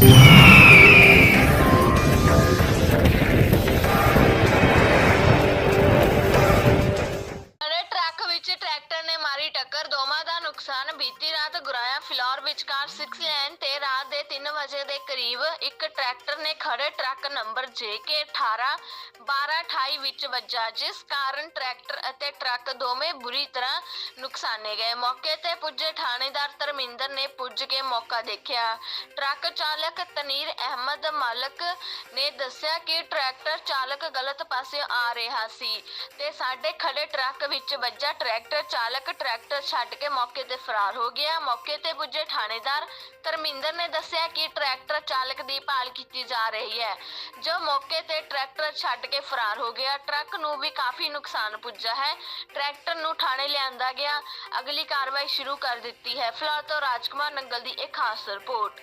Thank. ਟੱਕਰ ਦੋਵਾਂ ਦਾ ਨੁਕਸਾਨ ਬੀਤੀ ਰਾਤ ਗੁਰਾਇਆ ਫਿਲੌਰ ਵਿਚਕਾਰ 6 ਲੇਨ ਤੇ ਰਾਤ ਦੇ 3 ਵਜੇ ਦੇ ਕਰੀਬ ਇੱਕ ਟਰੈਕਟਰ ਨੇ ਖੜੇ ਟਰੱਕ ਨੰਬਰ JK 18 1228 ਵਿੱਚ ਵੱਜਾ, ਜਿਸ ਕਾਰਨ ਟਰੈਕਟਰ ਅਤੇ ਟਰੱਕ ਦੋਵੇਂ ਬੁਰੀ ਤਰ੍ਹਾਂ ਨੁਕਸਾਨੇ ਗਏ। ਮੌਕੇ ਤੇ ਪੁੱਜੇ ਥਾਣੇਦਾਰ ਧਰਮਿੰਦਰ ਨੇ ਪੁੱਜ ਕੇ ਮੌਕਾ ਦੇਖਿਆ। ਟਰੱਕ ਚਾਲਕ ਤਨੀਰ ਅਹਿਮਦ ਮਾਲਕ ਨੇ ਦੱਸਿਆ ਕਿ ਟਰੈਕਟਰ ਚਾਲਕ ਗਲਤ ਪਾਸੇ ਆ ਰਿਹਾ ਸੀ ਤੇ ਸਾਡੇ ਖੜੇ ਟਰੱਕ ਵਿੱਚ ਵੱਜਾ ਟਰੈਕਟਰ ਚਾਲਕ ਟਰੈਕਟਰ ਛੱਡ ਕੇ ਮੌਕੇ ਤੇ ਫਰਾਰ ਹੋ ਗਿਆ। ਮੌਕੇ ਤੇ ਪੁੱਜੇ ਥਾਣੇਦਾਰ ਧਰਮਿੰਦਰ ਨੇ ਦੱਸਿਆ ਕਿ ਟਰੈਕਟਰ ਚਾਲਕ ਦੀ ਭਾਲ ਕੀਤੀ ਜਾ ਰਹੀ ਹੈ। ਜੋ ਮੌਕੇ ਤੇ ਟਰੈਕਟਰ ਛੱਡ ਕੇ ਫਰਾਰ ਹੋ ਗਿਆ, ਟਰੱਕ ਨੂੰ ਵੀ ਕਾਫੀ ਨੁਕਸਾਨ ਪੁੱਜਾ ਹੈ। ਟਰੈਕਟਰ ਨੂੰ ਥਾਣੇ ਲਿਆਂਦਾ ਗਿਆ। ਅਗਲੀ ਕਾਰਵਾਈ ਸ਼ੁਰੂ ਕਰ ਦਿੱਤੀ ਹੈ। ਫਿਲਹਾਲ ਤੋਂ ਰਾਜਕੁਮਾਰ ਨੰਗਲ ਦੀ ਇੱਕ ਖਾਸ report.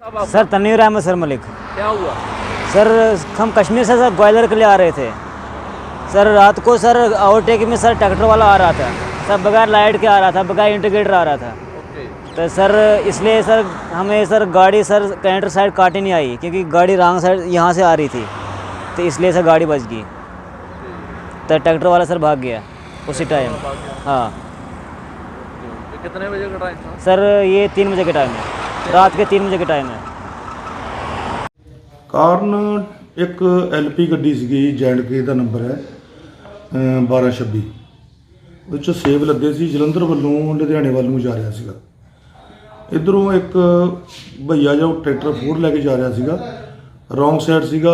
Sir Tanveer Ahmed sir Malik. क्या हुआ? सर हम कश्मीर से सर ग्वालियर के लिए आ रहे थे। सर रात को सर ओवरटेक में सर ट्रैक्टर वाला आ रहा था। सर बगैर लाइट के आ रहा था बगैर इंटीग्रेटर आ रहा था। तो सर इसलिए सर हमें सर गाड़ी सर कैंटर साइड काटी नहीं आई क्योंकि गाड़ी रॉन्ग साइड यहाँ से आ रही थी। तो इसलिए सर गाड़ी बच गई। तो ट्रैक्टर वाला सर भाग गया उसी टाइम हाँ। कितने बजे का टाइम सर ये तीन बजे के टाइम है। रात के तीन बजे के टाइम है ਕਾਰਨ ਇੱਕ ਐਲਪੀ ਗੱਡੀ ਸੀਗੀ ਜੈਂਡ ਕੇ ਦਾ ਨੰਬਰ ਹੈ ਅਮ 1226 ਉਹ 'ਚ ਸੇਬ ਲੱਦੇ ਸੀ ਜਲੰਧਰ ਵੱਲੋਂ ਲੁਧਿਆਣੇ ਵੱਲ ਨੂੰ ਜਾ ਰਿਹਾ ਸੀਗਾ ਇਧਰੋਂ ਇੱਕ ਭਈਆ ਜਿਹੜਾ ਉਹ ਟਰੈਕਟਰ ਫੋਰ ਲੈ ਕੇ ਜਾ ਰਿਹਾ ਸੀਗਾ ਰੋਂਗ ਸਾਈਡ ਸੀਗਾ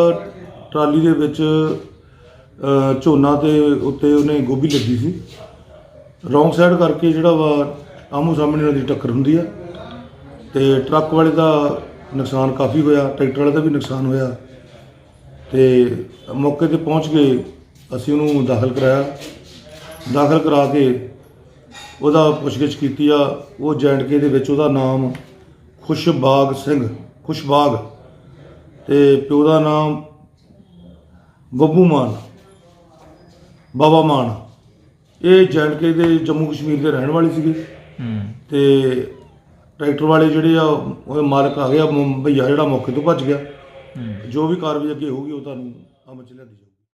ਟਰਾਲੀ ਦੇ ਵਿੱਚ ਅ, ਝੋਨਾ ਤੇ ਉੱਤੇ ਉਹਨੇ ਗੋਭੀ ਲੱਗੀ ਸੀ ਰੋਂਗ ਸਾਈਡ ਕਰਕੇ ਜਿਹੜਾ ਵਾ ਆਮੋ ਸਾਹਮਣੇ ਉਹਨਾਂ ਦੀ ਟੱਕਰ ਹੁੰਦੀ ਆ ਤੇ ਟਰੱਕ ਵਾਲੇ ਦਾ ਨੁਕਸਾਨ ਕਾਫੀ ਹੋਇਆ ਟਰੈਕਟਰ ਵਾਲੇ ਦਾ ਵੀ ਨੁਕਸਾਨ ਹੋਇਆ। ਤੇ ਮੌਕੇ ਤੇ ਪਹੁੰਚ ਕੇ ਅਸੀਂ ਉਹਨੂੰ ਦਾਖਲ ਕਰਾਇਆ। ਦਾਖਲ ਕਰਾ ਕੇ ਉਹਦਾ ਪੁੱਛਗਿੱਛ ਕੀਤੀ ਆ। ਉਹ ਕੇ ਦੇ ਵਿੱਚ ਉਹਦਾ ਨਾਮ ਖੁਸ਼ਬਾਗ ਸਿੰਘ ਖੁਸ਼ਬਾਗ। ਤੇ ਪਿਓ ਦਾ ਨਾਮ ਬੱਬੂ ਮਾਨ ਬਾਬਾ ਮਾਨ। ਇਹ ਕੇ ਦੇ ਜੰਮੂ ਕਸ਼ਮੀਰ ਦੇ ਰਹਿਣ ਵਾਲੇ ਸੀਗੇ। ਤੇ ਟਰੈਕਟਰ ਵਾਲੇ ਜਿਹੜੇ ਆ ਉਹ ਮਾਲਕ ਆ ਗਿਆ ਭਈਆ ਜਿਹੜਾ ਮੌਕੇ ਤੋਂ ਭੱਜ ਗਿਆ। ਜੋ ਵੀ ਕਾਰਵਾਈ ਅੱਗੇ ਹੋਊਗੀ ਉਹ ਤੁਹਾਨੂੰ ਅਮਲ ਚ ਲਿਆਂਦੀ ਜਾਊਗੀ।